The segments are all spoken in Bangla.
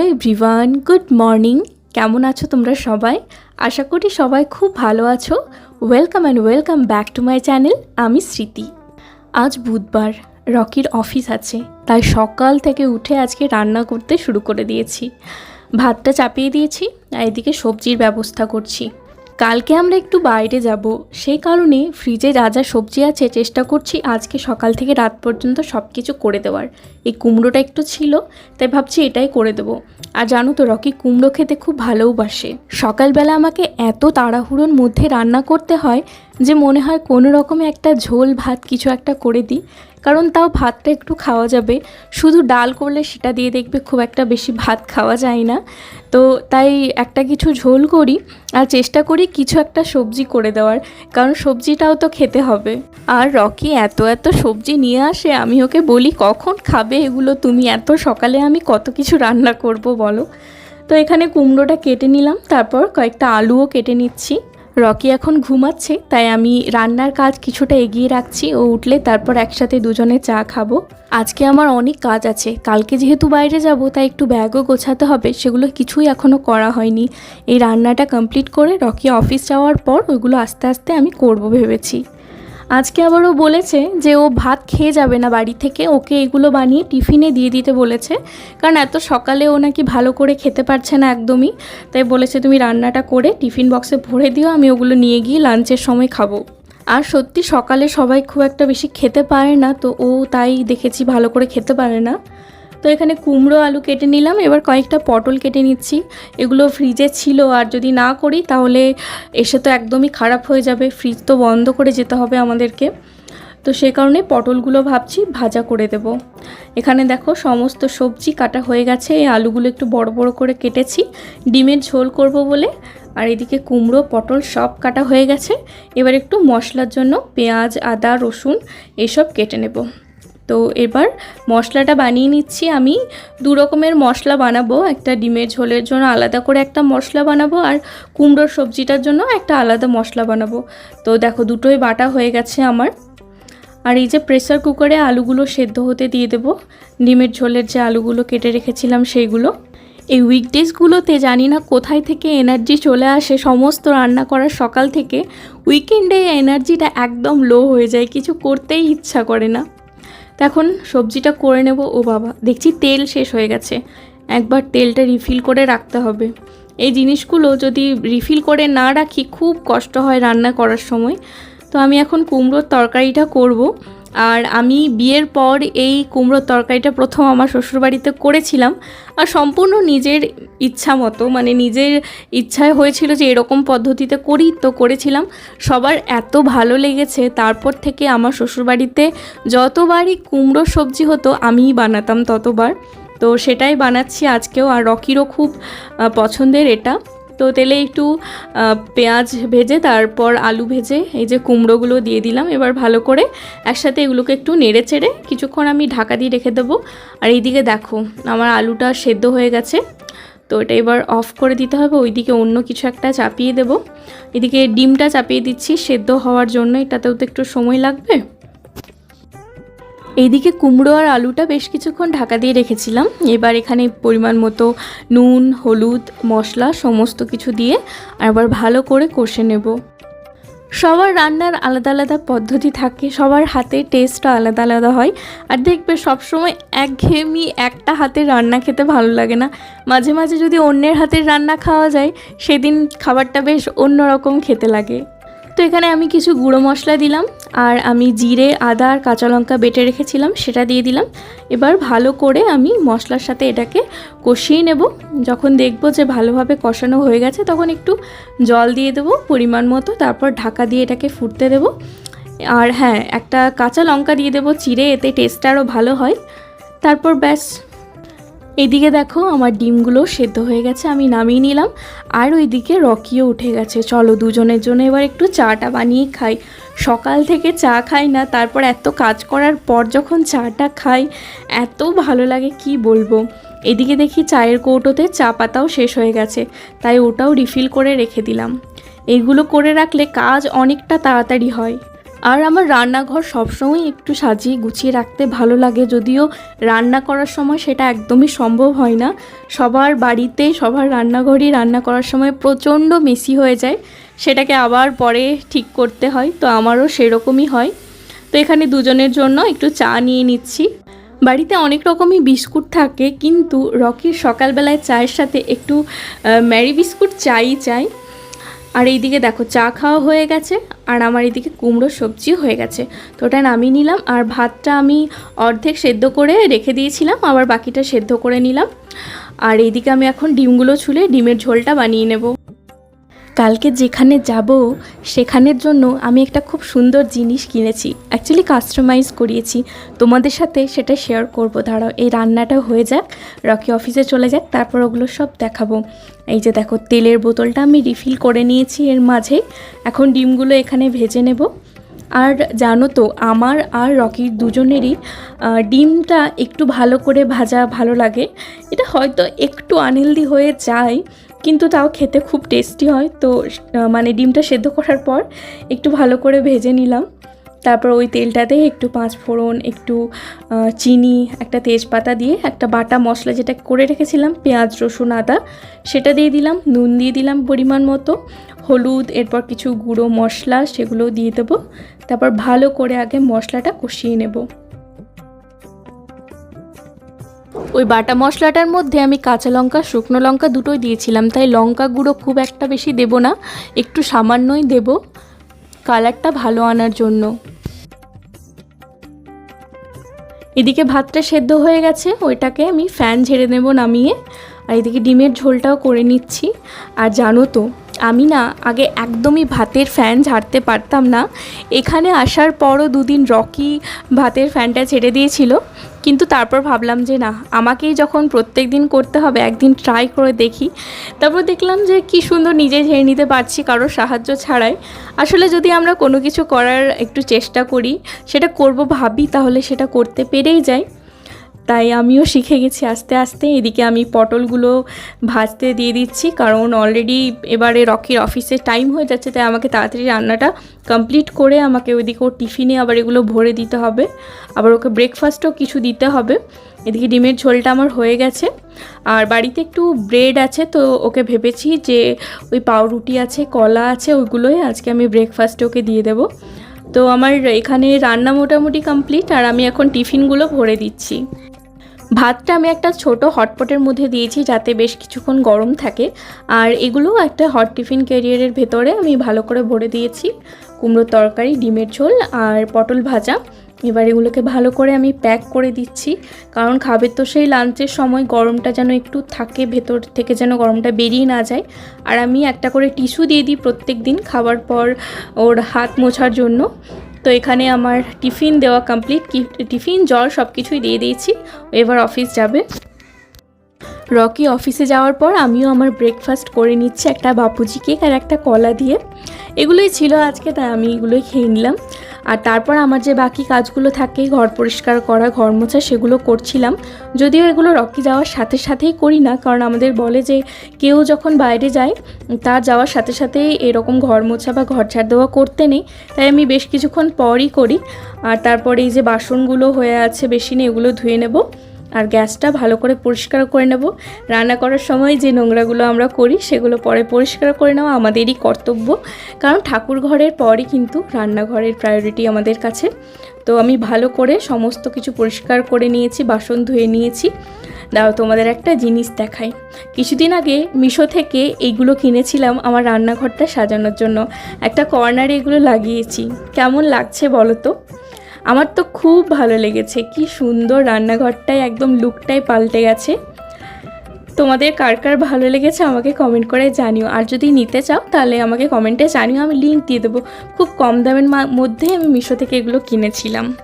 Hello everyone, good morning. কেমন আছো তোমরা সবাই? আশা করি সবাই খুব ভালো আছো। Welcome and welcome back to my channel, আমি স্মৃতি। আজ বুধবার, রকির অফিস আছে, তাই সকাল থেকে উঠে আজকে রান্না করতে শুরু করে দিয়েছি। ভাতটা চাপিয়ে দিয়েছি, আর এদিকে সবজির ব্যবস্থা করছি। কালকে আমরা একটু বাইরে যাব। সেই কারণে ফ্রিজে যা যা সবজি আছে চেষ্টা করছি আজকে সকাল থেকে রাত পর্যন্ত সব কিছু করে দেওয়ার। এই কুমড়োটা একটু ছিল, তাই ভাবছি এটাই করে দেবো। আর জানো তো, রকি কুমড়ো খেতে খুব ভালোবাসে। সকালবেলা আমাকে এত তাড়াহুড়োর মধ্যে রান্না করতে হয় যে মনে হয় কোনো রকমে একটা ঝোল, ভাত কিছু একটা করে দিই। কারণ তাও ভাতটা একটু খাওয়া যাবে। শুধু ডাল করলে সেটা দিয়ে দেখবে খুব একটা বেশি ভাত খাওয়া যায় না। তো তাই একটা কিছু ঝোল করি আর চেষ্টা করি কিছু একটা সবজি করে দেওয়ার। কারণ সবজিটাও তো খেতে হবে। আর রকি এত এত সবজি নিয়ে আসে, আমি ওকে বলি, কখন খাবে এগুলো? তুমি এত সকালে আমি কত কিছু রান্না করব বলো? তো এখানে কুমড়োটা কেটে নিলাম, তারপর কয়েকটা আলুও কেটে নিচ্ছি। রকি এখন ঘুমাচ্ছে, তাই আমি রান্নার কাজ কিছুটা এগিয়ে রাখছি। ও উঠলে তারপর একসাথে দুজনে চা খাব। আজকে আমার অনেক কাজ আছে, কালকে যেহেতু বাইরে যাব, তাই একটু ব্যাগও গোছাতে হবে, সেগুলো কিছুই এখনও করা হয়নি। এই রান্নাটা কমপ্লিট করে রকি অফিস যাওয়ার পর ওইগুলো আস্তে আস্তে আমি করব ভেবেছি। আজকে আবার ও বলেছে যে ও ভাত খেয়ে যাবে না বাড়ি থেকে, ওকে এগুলো বানিয়ে টিফিনে দিয়ে দিতে বলেছে। কারণ এত সকালে ও নাকি ভালো করে খেতে পারছে না একদমই। তাই বলেছে, তুমি রান্নাটা করে টিফিন বক্সে ভরে দিও, আমি ওগুলো নিয়ে গিয়ে লাঞ্চের সময় খাব। আর সত্যি সকালে সবাই খুব একটা বেশি খেতে পারে না, তো ও তাই দেখেছি ভালো করে খেতে পারে না। তো এখানে কুমড়ো, আলু কেটে নিলাম। এবার কয়েকটা পটল কেটে নিচ্ছি। এগুলো ফ্রিজে ছিল, আর যদি না করি তাহলে এসে তো একদমই খারাপ হয়ে যাবে। ফ্রিজ তো বন্ধ করে যেতে হবে আমাদেরকে। তো সে কারণে পটলগুলো ভাবছি ভাজা করে দেব। এখানে দেখো সমস্ত সবজি কাটা হয়ে গেছে। এই আলুগুলো একটু বড় বড় করে কেটেছি। ডিমের ঝোল করব বলে। আর এদিকে কুমড়ো, পটল সব কাটা হয়ে গেছে। এবার একটু মশলার জন্য পেঁয়াজ, আদা, রসুন এসব কেটে নেব। তো এবার মশলাটা বানিয়ে নিচ্ছি আমি। দু রকমের মশলা বানাবো, একটা ডিমের ঝোলের জন্য আলাদা করে একটা মশলা বানাবো আর কুমড়োর সবজিটার জন্য একটা আলাদা মশলা বানাবো। তো দেখো দুটোই বাটা হয়ে গেছে আমার। আর এই যে প্রেসার কুকারে আলুগুলো সেদ্ধ হতে দিয়ে দেবো। ডিমের ঝোলের যে আলুগুলো কেটে রেখেছিলাম সেইগুলো। এই উইকডেজগুলোতে জানি না কোথায় থেকে এনার্জি চলে আসে, সমস্ত রান্না করার সকাল থেকে উইকেন্ডে এনার্জিটা একদম লো হয়ে যায়, কিছু করতেই ইচ্ছা করে না। এখন সবজিটা করে নেব। ও বাবা, দেখছি তেল শেষ হয়ে গেছে। একবার তেলটা রিফিল করে রাখতে হবে। এই জিনিসগুলো যদি রিফিল করে না রাখি, খুব কষ্ট হয় রান্না করার সময়। তো আমি এখন কুমড়োর তরকারিটা করব। আর আমি বিয়ের পর এই কুমড়োর তরকারিটা প্রথম আমার শ্বশুরবাড়িতে করেছিলাম। আর সম্পূর্ণ নিজের ইচ্ছা মতো মানে নিজের ইচ্ছায় হয়েছিল যে এরকম পদ্ধতিতে করি তো করেছিলাম। সবার এত ভালো লেগেছে, তারপর থেকে আমার শ্বশুরবাড়িতে যতবারই কুমড়োর সবজি হতো, আমিই বানাতাম ততবার। তো সেটাই বানাচ্ছি আজকেও, আর রকিরও খুব পছন্দের এটা। তো তেলে একটু পেঁয়াজ ভেজে, তারপর আলু ভেজে, এই যে কুমড়োগুলো দিয়ে দিলাম। এবার ভালো করে একসাথে এগুলোকে একটু নেড়ে চেড়ে কিছুক্ষণ আমি ঢাকা দিয়ে রেখে দেবো। আর এইদিকে দেখো, আমার আলুটা সেদ্ধ হয়ে গেছে। তো এটা এবার অফ করে দিতে হবে, ওইদিকে অন্য কিছু একটা চাপিয়ে দেবো। এদিকে ডিমটা চাপিয়ে দিচ্ছি, সেদ্ধ হওয়ার জন্য। এটাতেও তো একটু সময় লাগবে। এইদিকে কুমড়ো আর আলুটা বেশ কিছুক্ষণ ঢাকা দিয়ে রেখেছিলাম। এবার এখানে পরিমাণ মতো নুন, হলুদ, মশলা সমস্ত কিছু দিয়ে আবার ভালো করে কষে নেব। সবার রান্নার আলাদা আলাদা পদ্ধতি থাকে, সবার হাতের টেস্টটা আলাদা আলাদা হয়। আর দেখবে সবসময় একঘেয়েমি একটা হাতের রান্না খেতে ভালো লাগে না। মাঝে মাঝে যদি অন্যের হাতের রান্না খাওয়া যায়, সেদিন খাবারটা বেশ অন্যরকম খেতে লাগে। তো এখানে আমি কিছু গুঁড়ো মশলা দিলাম। আর আমি জিরে, আদা আর কাঁচা লঙ্কা বেটে রেখেছিলাম, সেটা দিয়ে দিলাম। এবার ভালো করে আমি মশলার সাথে এটাকে কষিয়ে নেব। যখন দেখব যে ভালোভাবে কষানো হয়ে গেছে, তখন একটু জল দিয়ে দেবো পরিমাণ মতো, তারপর ঢাকা দিয়ে এটাকে ফুটতে দেবো। আর হ্যাঁ একটা কাঁচা লঙ্কা দিয়ে দেবো, চিড়ে, এতে টেস্টটা আরও ভালো হয়। তারপর ব্যাস এদিকে দেখো আমার ডিমগুলো সেদ্ধ হয়ে গেছে, আমি নামিয়ে নিলাম। আর ওইদিকে রকিও উঠে গেছে। চলো দুজনের জন্য এবার একটু চাটা বানিয়ে খাই। সকাল থেকে চা খাই না, তারপর এত কাজ করার পর যখন চাটা খাই, এত ভালো লাগে, কি বলব? এদিকে দেখি চায়ের কৌটোতে চা পাতাও শেষ হয়ে গেছে, তাই ওটাও রিফিল করে রেখে দিলাম। এইগুলো করে রাখলে কাজ অনেকটা তাড়াতাড়ি হয়। আর আমার রান্নাঘর সবসময় একটু সাজিয়ে গুছিয়ে রাখতে ভালো লাগে, যদিও রান্না করার সময় সেটা একদমই সম্ভব হয় না। সবার বাড়িতে, সবার রান্নাঘরই রান্না করার সময় প্রচণ্ড মেসি হয়ে যায়, সেটাকে আবার পরে ঠিক করতে হয়, তো আমারও সেরকমই হয়। তো এখানে দুজনের জন্য একটু চা নিয়ে নিচ্ছি। বাড়িতে অনেক রকমই বিস্কুট থাকে, কিন্তু রকির সকালবেলায় চায়ের সাথে একটু ম্যারি বিস্কুট চাই চাই। আর এইদিকে দেখো, চা খাওয়া হয়ে গেছে, আর আমার এইদিকে কুমড়ো সবজিও হয়ে গেছে। তো ওটা নামিয়ে নিলাম, আর ভাতটা আমি অর্ধেক সেদ্ধ করে রেখে দিয়েছিলাম, আবার বাকিটা সেদ্ধ করে নিলাম। আর এইদিকে আমি এখন ডিমগুলো ছুলে ডিমের ঝোলটা বানিয়ে নেব। কালকে যেখানে যাব, সেখানের জন্য আমি একটা খুব সুন্দর জিনিস কিনেছি। অ্যাকচুয়ালি কাস্টমাইজ করিয়েছি। তোমাদের সাথে সেটা শেয়ার করব। দাঁড়াও এই রান্নাটা হয়ে যাক রকি অফিসে চলে যাক, তারপর ওগুলো সব দেখাবো। এই যে দেখো, তেলের বোতলটা আমি রিফিল করে নিয়েছি এর মাঝে। এখন ডিমগুলো এখানে ভেজে নেব। আর জানো তো, আমার আর রকির দুজনেরই ডিমটা একটু ভালো করে ভাজা ভালো লাগে। এটা হয়তো একটু আনহেলদি হয়ে যায় কিন্তু তাও খেতে খুব টেস্টি হয়। তো মানে ডিমটা সেদ্ধ করার পর একটু ভালো করে ভেজে নিলাম। তারপর ওই তেলটাতে একটু পাঁচ ফোড়ন, একটু চিনি, একটা তেজপাতা দিয়ে একটা বাটা মশলা যেটা করে রেখেছিলাম, পেঁয়াজ, রসুন, আদা, সেটা দিয়ে দিলাম, নুন দিয়ে দিলাম পরিমাণ মতো, হলুদ, এরপর কিছু গুঁড়ো মশলা সেগুলো দিয়ে দেবো। তারপর ভালো করে আগে মশলাটা কষিয়ে নেব। ওই বাটা মশলাটার মধ্যে আমি কাঁচা লঙ্কা, শুকনো লঙ্কা দুটোই দিয়েছিলাম। তাই লঙ্কা গুঁড়ো খুব একটা বেশি দেব না, একটু সামান্যই দেব কালারটা ভালো আনার জন্য। এদিকে ভাতটা সেদ্ধ হয়ে গেছে, ওইটাকে আমি ফ্যান ঝেড়ে নেব নামিয়ে। আর এদিকে ডিমের ঝোলটাও করে নিচ্ছি। আর জানো তো, আমি না আগে একদমই ভাতের ফ্যান ঝাড়তে পারতাম না। এখানে আসার পরও দুদিন রকি ভাতের ফ্যানটা ছেড়ে দিয়েছিল। কিন্তু তারপর ভাবলাম যে না, আমাকেই যখন প্রত্যেক দিন করতে হবে, একদিন ট্রাই করে দেখি। তারপর দেখলাম যে কি সুন্দর নিজে ঝেড়ে নিতে পারছি কারোর সাহায্য ছাড়াই। আসলে যদি আমরা কোনো কিছু করার একটু চেষ্টা করি, সেটা করব ভাবি, তাহলে সেটা করতে পেরেই যাই। তাই আমিও শিখে গেছি আস্তে আস্তে। এদিকে আমি পটলগুলো ভাজতে দিয়ে দিচ্ছি, কারণ অলরেডি এবারে রকির অফিসে টাইম হয়ে যাচ্ছে, তাই আমাকে তাড়াতাড়ি রান্নাটা কমপ্লিট করে আমাকে ওইদিকে ওর টিফিনে আবার এগুলো ভরে দিতে হবে। আবার ওকে ব্রেকফাস্টও কিছু দিতে হবে। এদিকে ডিমের ঝোলটা আমার হয়ে গেছে। আর বাড়িতে একটু ব্রেড আছে, তো ওকে ভেবেছি যে ওই পাউরুটি আছে, কলা আছে, ওইগুলোই আজকে আমি ব্রেকফাস্টে ওকে দিয়ে দেবো। তো আমার এখানে রান্না মোটামুটি কমপ্লিট আর আমি এখন টিফিনগুলো ভরে দিচ্ছি। ভাতটা আমি একটা ছোট হটপটের মধ্যে দিয়েছি যাতে বেশ কিছুক্ষণ গরম থাকে। আর এগুলো একটা হট টিফিন ক্যারিয়ারের ভেতরে আমি ভালো করে ভরে দিয়েছি। কুমড়োর তরকারি, ডিমের ঝোল আর পটল ভাজা। এবার এগুলোকে ভালো করে আমি প্যাক করে দিচ্ছি। কারণ খাবে তো সেই লাঞ্চের সময় গরমটা যেন একটু থাকে, ভেতর থেকে যেন গরমটা বেরিয়ে না যায়। আর আমি একটা করে টিস্যু দিয়ে দিই প্রত্যেক দিন খাবার পর ওর হাত মোছার জন্য। তো এখানে আমার টিফিন দেওয়া কমপ্লিট টিফিন, জল সব কিছুই দিয়ে দিয়েছি। এবার অফিস যাবে। রকি অফিসে যাওয়ার পর আমিও আমার ব্রেকফাস্ট করে নিচ্ছি একটা বাপুজি কেক আর একটা কলা দিয়ে। এগুলোই ছিল আজকে, তাই আমি এগুলোই খেয়ে নিলাম। আর তারপর আমার যে বাকি কাজগুলো থাকে, ঘর পরিষ্কার করা, ঘর মোছা, সেগুলো করছিলাম। যদিও এগুলো রকি যাওয়ার সাথে সাথেই করি না, কারণ আমাদের বলে যে কেউ যখন বাইরে যায়, তার যাওয়ার সাথে সাথেই এরকম ঘর মোছা বা ঘর ছাড় দেওয়া করতে নেই। তাই আমি বেশ কিছুক্ষণ পরই করি। আর তারপরে এই যে বাসনগুলো হয়ে আছে বেসিনে এগুলো ধুয়ে নেব। আর গ্যাসটা ভালো করে পরিষ্কার করে নেব। রান্না করার সময় যে নোংরাগুলো আমরা করি, সেগুলো পরে পরিষ্কার করে নেওয়া আমাদেরই কর্তব্য। কারণ ঠাকুর ঘরের পরই কিন্তু রান্নাঘরের প্রায়োরিটি আমাদের কাছে। তো আমি ভালো করে সমস্ত কিছু পরিষ্কার করে নিয়েছি, বাসন ধুয়ে নিয়েছি। দাও, তোমাদের একটা জিনিস দেখাই। কিছুদিন আগে মিশো থেকে এইগুলো কিনেছিলাম আমার রান্নাঘরটা সাজানোর জন্য। একটা কর্নারে এগুলো লাগিয়েছি। কেমন লাগছে বলো তো? আমার তো খুব ভালো লেগেছে, কি সুন্দর রান্নাঘরটাই, একদম লুকটাই পাল্টে গেছে। তোমাদের কার কার ভালো লেগেছে আমাকে কমেন্ট করে জানিও, আর যদি নিতে চাও তাহলে আমাকে কমেন্টে জানিও, আমি লিঙ্ক দিয়ে দেবো। খুব কম দামের মধ্যে আমি মিশো থেকে এগুলো কিনেছিলাম।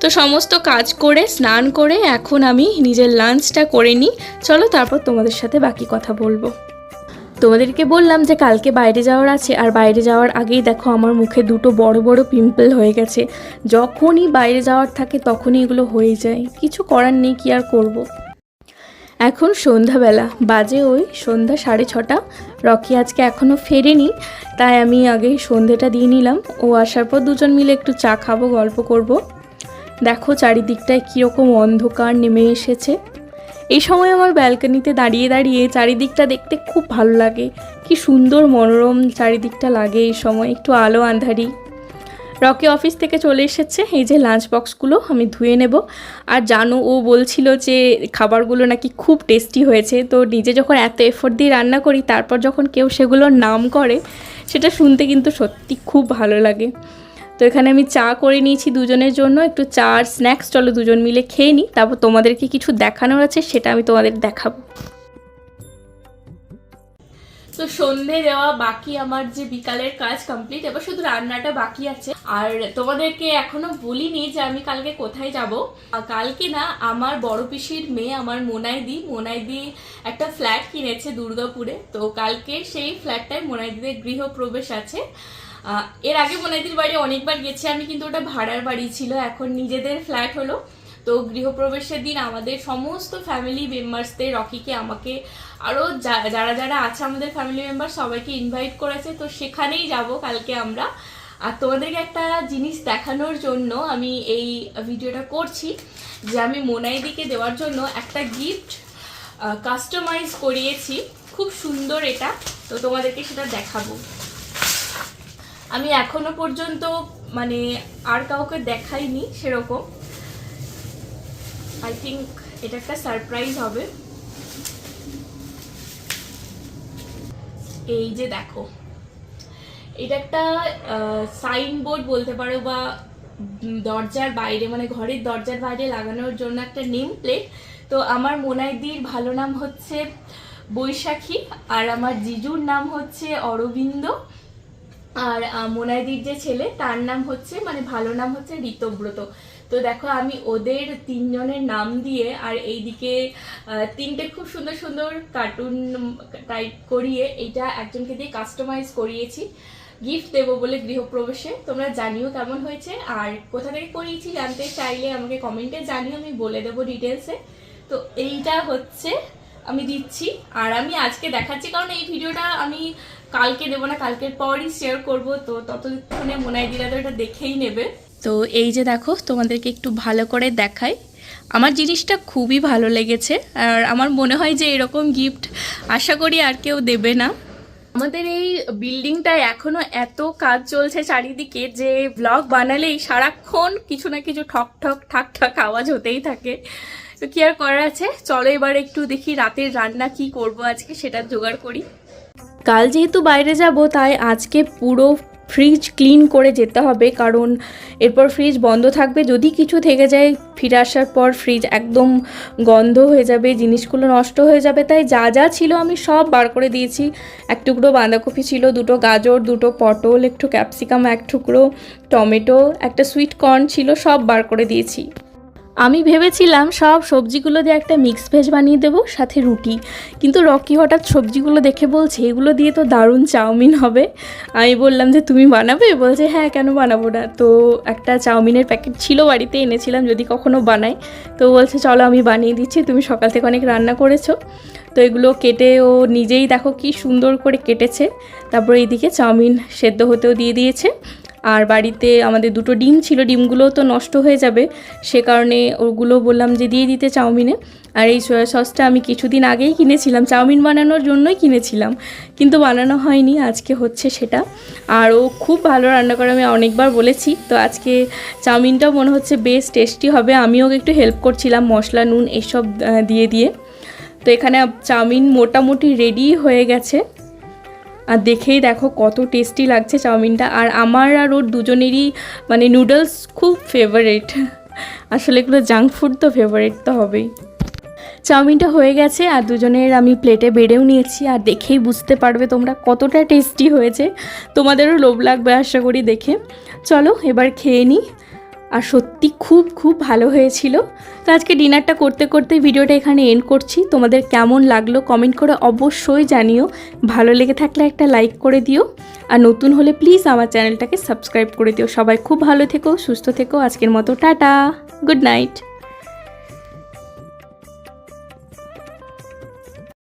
তো সমস্ত কাজ করে, স্নান করে, এখন আমি নিজের লাঞ্চটা করে নিই। চলো তারপর তোমাদের সাথে বাকি কথা বলব। তোমাদেরকে বললাম যে কালকে বাইরে যাওয়ার আছে, আর বাইরে যাওয়ার আগেই দেখো আমার মুখে দুটো বড় বড় পিম্পল হয়ে গেছে। যখনই বাইরে যাওয়ার থাকে তখনই এগুলো হয়ে যায়। কিছু করার নেই, কি আর করব। এখন সন্ধ্যাবেলা, বাজে ওই সন্ধ্যা সাড়ে ছটা। রকি আজকে এখনও ফেরেনি, তাই আমি আগে সন্ধেটা দিয়ে নিলাম। ও আসার পর দুজন মিলে একটু চা খাব, গল্প করব। দেখো চারিদিকটায় কীরকম অন্ধকার নেমে এসেছে। এই সময় আমার ব্যালকনিতে দাঁড়িয়ে দাঁড়িয়ে চারিদিকটা দেখতে খুব ভালো লাগে। কি সুন্দর মনোরম চারিদিকটা লাগে এই সময়, একটু আলো আন্ধারি। রকি অফিস থেকে চলে এসেছে, এই যে লাঞ্চ বক্সগুলো আমি ধুয়ে নেব। আর জানো, ও বলছিল যে খাবারগুলো নাকি খুব টেস্টি হয়েছে, তো নিজে যখন এত এফোর্ট দিয়ে রান্না করি, তারপর যখন কেউ সেগুলোর নাম করে, সেটা শুনতে কিন্তু সত্যি খুব ভালো লাগে। তো এখানে আমি চা করে নিয়েছি দুজনের জন্য, একটু চা আর স্ন্যাক্স চলো দুজন মিলে খেয়ে নিই তারপর তোমাদেরকে কিছু দেখানোর আছে, সেটা আমি তোমাদের দেখাবো। তো সন্ধে দেওয়া বাকি আমার যে বিকালের কাজ কমপ্লিট এবার শুধু রান্নাটা বাকি আছে। আর তোমাদেরকে এখনও বলিনি যে আমি কালকে কোথায় যাব। কালকে না, আমার বড় পিসির মেয়ে, আমার মোনাইদি মোনাইদি একটা ফ্ল্যাট কিনেছে দুর্গাপুরে। তো কালকে সেই ফ্ল্যাটটায় মোনাইদিদের গৃহপ্রবেশ আছে। এর আগে মোনাইদির বাড়ি অনেকবার গেছি, আমি কিন্তু ওটা ভাড়ার বাড়ি ছিল, এখন নিজেদের ফ্ল্যাট হলো। তো গৃহপ্রবেশের দিন আমাদের সমস্ত ফ্যামিলি মেম্বার্সদের রকিকে, আমাকে আরও যারা যারা আছে আমাদের ফ্যামিলি মেম্বার সবাইকে ইনভাইট করেছে। তো সেখানেই যাব কালকে আমরা। আর তোমাদেরকে একটা জিনিস দেখানোর জন্য আমি এই ভিডিওটা করছি, যে আমি মোনাইদিকে দেওয়ার জন্য একটা গিফট কাস্টমাইজ করিয়েছি। খুব সুন্দর এটা। তো তোমাদেরকে সেটা দেখাবো। আমি এখনও পর্যন্ত মানে আর কাউকে দেখাইনি সেরকম। আই থিঙ্ক এটা একটা সারপ্রাইজ হবে। এই যে দেখো, এটা একটা সাইনবোর্ড বলতে পারো বা দরজার বাইরে মানে ঘরের দরজার বাইরে লাগানোর জন্য একটা নেম প্লেট তো আমার মোনাইদির ভালো নাম হচ্ছে বৈশাখী আর আমার জিজুর নাম হচ্ছে অরবিন্দ। আর মোনাইদির যে ছেলে, তার নাম হচ্ছে মানে ভালো নাম হচ্ছে ঋতব্রত। তো দেখো, আমি ওদের তিনজনের নাম দিয়ে আর এইদিকে তিনটে খুব সুন্দর সুন্দর কার্টুন টাইপ করিয়ে এইটা একজনকে দিয়ে কাস্টমাইজ করিয়েছি। গিফট দেবো বলে গৃহপ্রবেশে। তোমরা জানিও কেমন হয়েছে। আর কোথা থেকে করিয়েছি জানতে চাইলে আমাকে কমেন্টে জানিও, আমি বলে দেবো ডিটেলসে তো এইটা হচ্ছে, আমি দিচ্ছি। আর আমি আজকে দেখাচ্ছি, কারণ এই ভিডিওটা আমি কালকে দেবো না কালকের পরই শেয়ার করব তো ততক্ষণে মনে দিলা তো এটা দেখেই নেবে। তো এই যে দেখো তোমাদেরকে একটু ভালো করে দেখাই। আমার জিনিসটা খুবই ভালো লেগেছে আর আমার মনে হয় যে এরকম গিফট আশা করি আর কেউ দেবে না। আমাদের এই বিল্ডিংটায় এখনও এত কাজ চলছে চারিদিকে যে ব্লগ বানালেই সারাক্ষণ কিছু না কিছু ঠক ঠক ঠাক ঠাক আওয়াজ হতেই থাকে। তো কি আর করার আছে? চলো এবার একটু দেখি রাতের রান্না কি করব আজকে সেটা জোগাড় করি। কাল যেহেতু বাইরে যাব, তাই আজকে পুরো ফ্রিজ ক্লিন করে যেতে হবে। কারণ এরপর ফ্রিজ বন্ধ থাকবে। যদি কিছু থেকে যায়, ফিরে আসার পর ফ্রিজ একদম গন্ধ হয়ে যাবে, জিনিসগুলো নষ্ট হয়ে যাবে। তাই যা যা ছিল আমি সব বার করে দিয়েছি। এক টুকরো বাঁধাকপি ছিল, দুটো গাজর, দুটো পটল, একটু ক্যাপসিকাম এক টুকরো টমেটো, একটা সুইট কর্ন ছিল, সব বার করে দিয়েছি। আমি ভেবেছিলাম সব সবজিগুলো দিয়ে একটা মিক্স ভেজ বানিয়ে দেবো, সাথে রুটি। কিন্তু রকি হঠাৎ সবজিগুলো দেখে বলছে, এগুলো দিয়ে তো দারুণ চাউমিন হবে। আমি বললাম যে, তুমি বানাবে? বলছে হ্যাঁ কেন বানাবো না? তো একটা চাউমিনের প্যাকেট ছিল বাড়িতে, এনেছিলাম, যদি কখনো বানাই। তো বলছে, চলো, আমি বানিয়ে দিচ্ছি, তুমি সকাল থেকে অনেক রান্না করেছ। তো এগুলো কেটে ও নিজেই দেখো কি সুন্দর করে কেটেছে। তারপর এইদিকে চাউমিন সেদ্ধ হতেও দিয়ে দিয়েছে। আর বাড়িতে আমাদের দুটো ডিম ছিল, ডিমগুলো তো নষ্ট হয়ে যাবে। সে কারণে ওগুলো বললাম যে দিয়ে দিতে চাউমিনে। আর এই সয়া সসটা আমি কিছুদিন আগেই কিনেছিলাম, চাউমিন বানানোর জন্যই কিনেছিলাম। কিন্তু বানানো হয়নি, আজকে হচ্ছে সেটা। আর ও খুব ভালো রান্না করে, আমি অনেকবার বলেছি। তো আজকে চাউমিনটাও মনে হচ্ছে বেশ টেস্টি হবে, আমিও একটু হেল্প করছিলাম, মশলা, নুন, এসব দিয়ে দিয়ে। তো এখানে চাউমিন মোটামুটি রেডি হয়ে গেছে। আর দেখেই দেখো কত টেস্টি লাগছে চাউমিনটা। আর আমার আর ওর দুজনেরই মানে নুডলস খুব ফেভারেট আসলে এগুলো জাঙ্ক ফুড তো ফেভারেট তো হবেই। চাউমিনটা হয়ে গেছে আর দুজনের আমি প্লেটে বেড়েও নিয়েছি আর দেখেই বুঝতে পারবে তোমরা কতটা টেস্টি হয়েছে। তোমাদেরও লোভ লাগবে আশা করি দেখে। চলো এবার খেয়ে নিই আর সত্যি খুব খুব ভালো হয়েছিল। তো আজকে ডিনারটা করতে করতে ভিডিওটা এখানে এন্ড করছি। তোমাদের কেমন লাগল কমেন্ট করে অবশ্যই জানিও। ভালো লেগে থাকলে একটা লাইক করে দিও। আর নতুন হলে প্লিজ আমার চ্যানেলটাকে সাবস্ক্রাইব করে দিও। সবাই খুব ভালো থেকো, সুস্থ থেকো। আজকের মতো টাটা। Good night